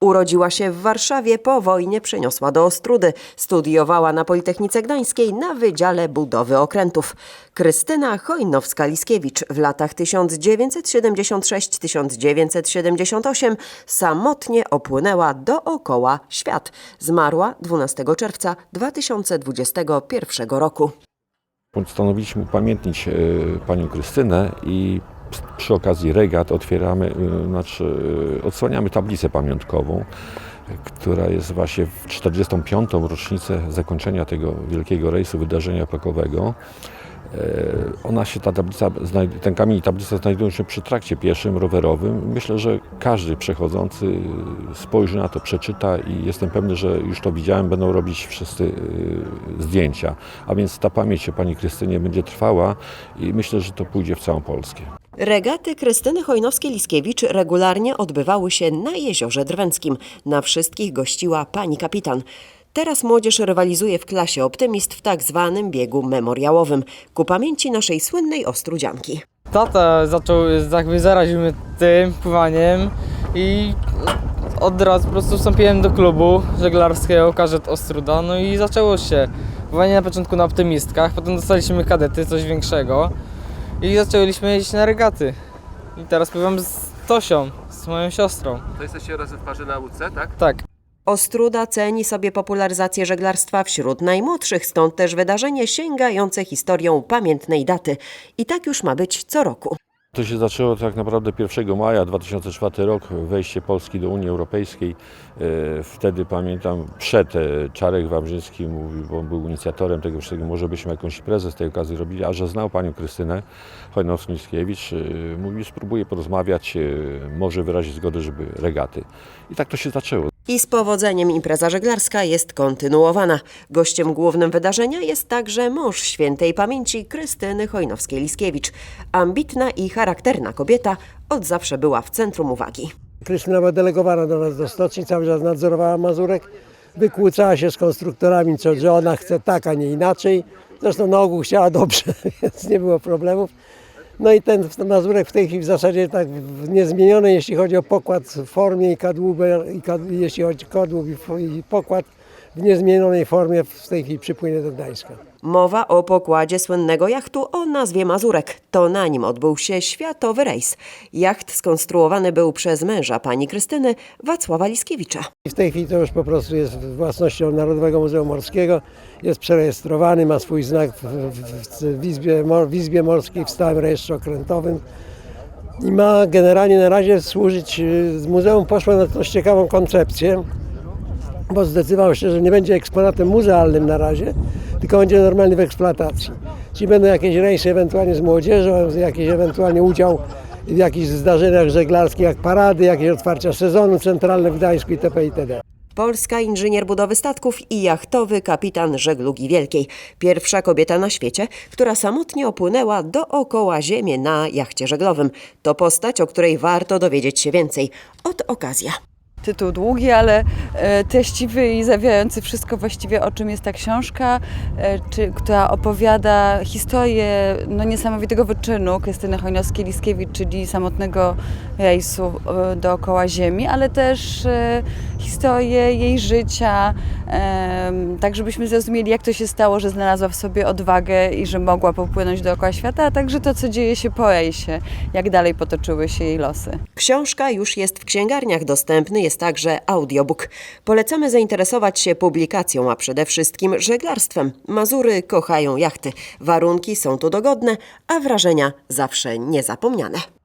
Urodziła się w Warszawie, po wojnie przeniosła do Ostrudy. Studiowała na Politechnice Gdańskiej na Wydziale Budowy Okrętów. Krystyna Chojnowska-Liskiewicz w latach 1976-1978 samotnie opłynęła dookoła świat. Zmarła 12 czerwca 2021 roku. Postanowiliśmy upamiętnić e, panią Krystynę i przy okazji regat otwieramy, e, znaczy e, odsłaniamy tablicę pamiątkową, która jest właśnie w 45. rocznicę zakończenia tego wielkiego rejsu wydarzenia epokowego. E, Ona się, ta tablica, ten kamień i tablica znajdują się przy trakcie pieszym, rowerowym. Myślę, że każdy przechodzący spojrzy na to, przeczyta i jestem pewny, że już to widziałem, będą robić wszyscy e, zdjęcia. A więc ta pamięć o pani Krystynie będzie trwała i myślę, że to pójdzie w całą Polskę. Regaty Krystyny Chojnowskiej-Liskiewicz regularnie odbywały się na Jeziorze Drwęckim. Na wszystkich gościła pani kapitan. Teraz młodzież rywalizuje w klasie optymist w tak zwanym biegu memoriałowym ku pamięci naszej słynnej ostrudzianki. Tata zaczął, jakby zaraził mnie tym pływaniem i od razu po prostu wstąpiłem do klubu żeglarskiego Karzet Ostruda, no i zaczęło się. Pływanie na początku na optymistkach, potem dostaliśmy kadety, coś większego i zaczęliśmy jeździć na regaty. I teraz pływam z Tosią, z moją siostrą. To jesteście razem w parze na łódce, tak? Tak. Ostruda ceni sobie popularyzację żeglarstwa wśród najmłodszych, stąd też wydarzenie sięgające historią pamiętnej daty. I tak już ma być co roku. To się zaczęło tak naprawdę 1 maja 2004 rok, wejście Polski do Unii Europejskiej. E, Wtedy pamiętam, przed e, Czarek Wawrzyński mówił, bo on był inicjatorem tego wszystkiego, może byśmy jakąś imprezę z tej okazji robili, a że znał panią Krystynę Chojnowską-Liskiewicz, e, mówi, spróbuję porozmawiać, może wyrazić zgodę, żeby regaty. I tak to się zaczęło. I z powodzeniem impreza żeglarska jest kontynuowana. Gościem głównym wydarzenia jest także mąż świętej pamięci Krystyny Chojnowskiej-Liskiewicz. Ambitna i charakterna kobieta od zawsze była w centrum uwagi. Krystyna była delegowana do nas do stoczni, cały czas nadzorowała Mazurek. Wykłócała się z konstruktorami, co, że ona chce tak, a nie inaczej. Zresztą na ogół chciała dobrze, więc nie było problemów. No i ten Mazurek w tej chwili w zasadzie tak niezmieniony, jeśli chodzi o pokład w formie i kadłubę, i jeśli chodzi o kadłub i pokład w niezmienionej formie w tej chwili przypłynie do Gdańska. Mowa o pokładzie słynnego jachtu o nazwie Mazurek. To na nim odbył się światowy rejs. Jacht skonstruowany był przez męża pani Krystyny, Wacława Liskiewicza. W tej chwili to już po prostu jest własnością Narodowego Muzeum Morskiego. Jest przerejestrowany, ma swój znak w, w, w, Izbie, w Izbie Morskiej, w stałym rejestrze okrętowym. I ma generalnie na razie służyć, y, muzeum poszło na dość ciekawą koncepcję, bo zdecydowało się, że nie będzie eksponatem muzealnym na razie, tylko będzie normalnie w eksploatacji. Czyli będą jakieś rejsy ewentualnie z młodzieżą, jakiś ewentualnie udział w jakichś zdarzeniach żeglarskich, jak parady, jakieś otwarcia sezonu centralne w Gdańsku itp. itd. Polska inżynier budowy statków i jachtowy kapitan żeglugi wielkiej. Pierwsza kobieta na świecie, która samotnie opłynęła dookoła Ziemię na jachcie żeglowym. To postać, o której warto dowiedzieć się więcej. Od okazja. Tytuł długi, ale e, treściwy i zawijający wszystko właściwie o czym jest ta książka, e, czy, która opowiada historię no, niesamowitego wyczynu Krystyny Chojnowskiej-Liskiewicz, czyli samotnego rejsu e, dookoła Ziemi, ale też historię jej życia, tak żebyśmy zrozumieli jak to się stało, że znalazła w sobie odwagę i że mogła popłynąć dookoła świata, a także to co dzieje się po rejsie, jak dalej potoczyły się jej losy. Książka już jest w księgarniach, dostępny jest także audiobook. Polecamy zainteresować się publikacją, a przede wszystkim żeglarstwem. Mazury kochają jachty. Warunki są tu dogodne, a wrażenia zawsze niezapomniane.